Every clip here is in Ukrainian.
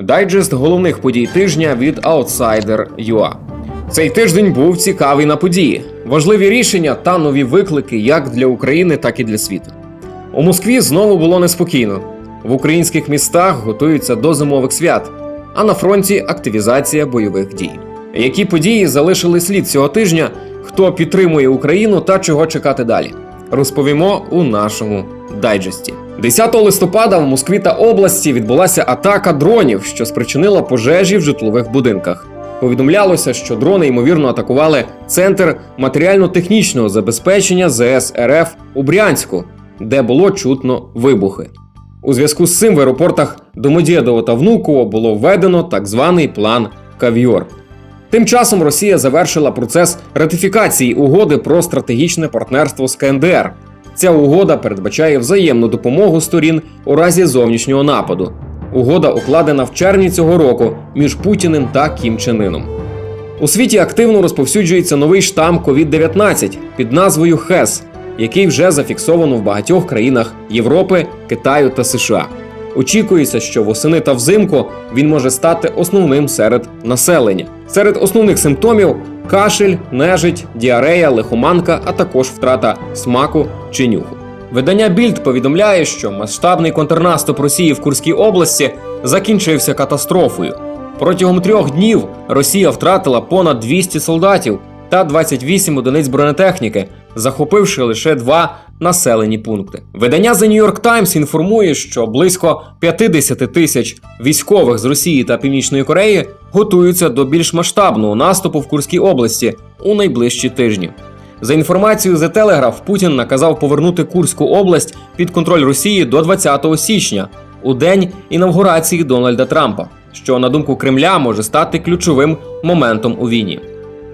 Дайджест головних подій тижня від Outsider.ua. Цей тиждень був цікавий на події, важливі рішення та нові виклики як для України, так і для світу. У Москві знову було неспокійно. В українських містах готуються до зимових свят, а на фронті активізація бойових дій. Які події залишили слід цього тижня? Хто підтримує Україну та чого чекати далі? Розповімо у нашому дайджесті. 10 листопада в Москві та області відбулася атака дронів, що спричинила пожежі в житлових будинках. Повідомлялося, що дрони ймовірно атакували центр матеріально-технічного забезпечення ЗС РФ у Брянську, де було чутно вибухи. У зв'язку з цим в аеропортах Домодєдово та Внуково було введено так званий план Кав'йор. Тим часом Росія завершила процес ратифікації угоди про стратегічне партнерство з КНДР. Ця угода передбачає взаємну допомогу сторін у разі зовнішнього нападу. Угода укладена в червні цього року між Путіним та Кім Чен Іном. У світі активно розповсюджується новий штам COVID-19 під назвою ХЕС, який вже зафіксовано в багатьох країнах Європи, Китаю та США. Очікується, що восени та взимку він може стати основним серед населення. Серед основних симптомів кашель, нежить, діарея, лихоманка, а також втрата смаку чи нюху. Видання Більд повідомляє, що масштабний контрнаступ Росії в Курській області закінчився катастрофою. Протягом трьох днів Росія втратила понад 200 солдатів та 28 одиниць бронетехніки, захопивши лише два населені пункти. Видання The New York Times інформує, що близько 50 тисяч військових з Росії та Північної Кореї готуються до більш масштабного наступу в Курській області у найближчі тижні. За інформацією The Telegraph, Путін наказав повернути Курську область під контроль Росії до 20 січня, у день інавгурації Дональда Трампа, що на думку Кремля може стати ключовим моментом у війні.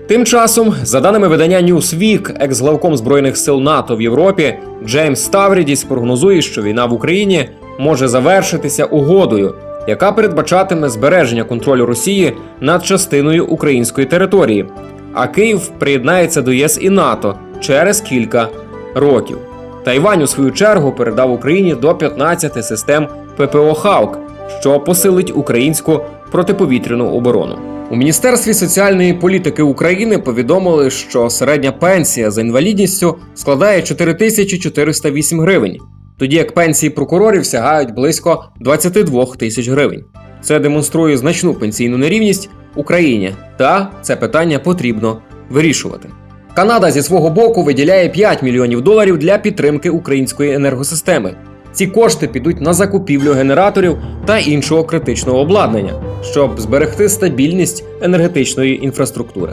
Тим часом, за даними видання Newsweek, екс-главком збройних сил НАТО в Європі Джеймс Ставрідіс прогнозує, що війна в Україні може завершитися угодою, яка передбачатиме збереження контролю Росії над частиною української території. А Київ приєднається до ЄС і НАТО через кілька років. Тайвань, у свою чергу, передав Україні до 15 систем ППО Хаук, що посилить українську протиповітряну оборону. У Міністерстві соціальної політики України повідомили, що середня пенсія за інвалідністю складає 4408 гривень, тоді як пенсії прокурорів сягають близько 22 тисяч гривень. Це демонструє значну пенсійну нерівність Україні, та це питання потрібно вирішувати. Канада зі свого боку виділяє 5 мільйонів доларів для підтримки української енергосистеми. Ці кошти підуть на закупівлю генераторів та іншого критичного обладнання, щоб зберегти стабільність енергетичної інфраструктури.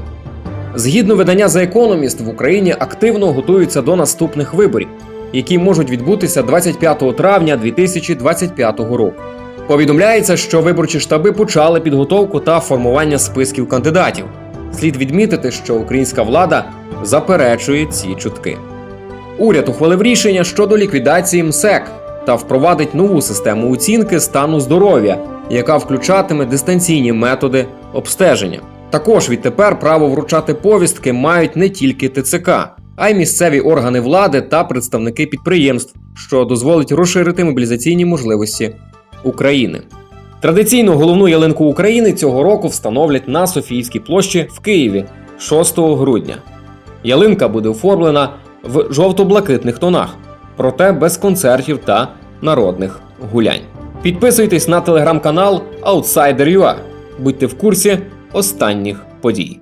Згідно видання The Economist, в Україні активно готуються до наступних виборів, які можуть відбутися 25 травня 2025 року. Повідомляється, що виборчі штаби почали підготовку та формування списків кандидатів. Слід відмітити, що українська влада заперечує ці чутки. Уряд ухвалив рішення щодо ліквідації МСЕК та впровадить нову систему оцінки стану здоров'я, яка включатиме дистанційні методи обстеження. Також відтепер право вручати повістки мають не тільки ТЦК, а й місцеві органи влади та представники підприємств, що дозволить розширити мобілізаційні можливості України. Традиційно головну ялинку України цього року встановлять на Софійській площі в Києві 6 грудня. Ялинка буде оформлена в жовто-блакитних тонах, проте без концертів та народних гулянь. Підписуйтесь на телеграм-канал Outsider.ua. Будьте в курсі останніх подій.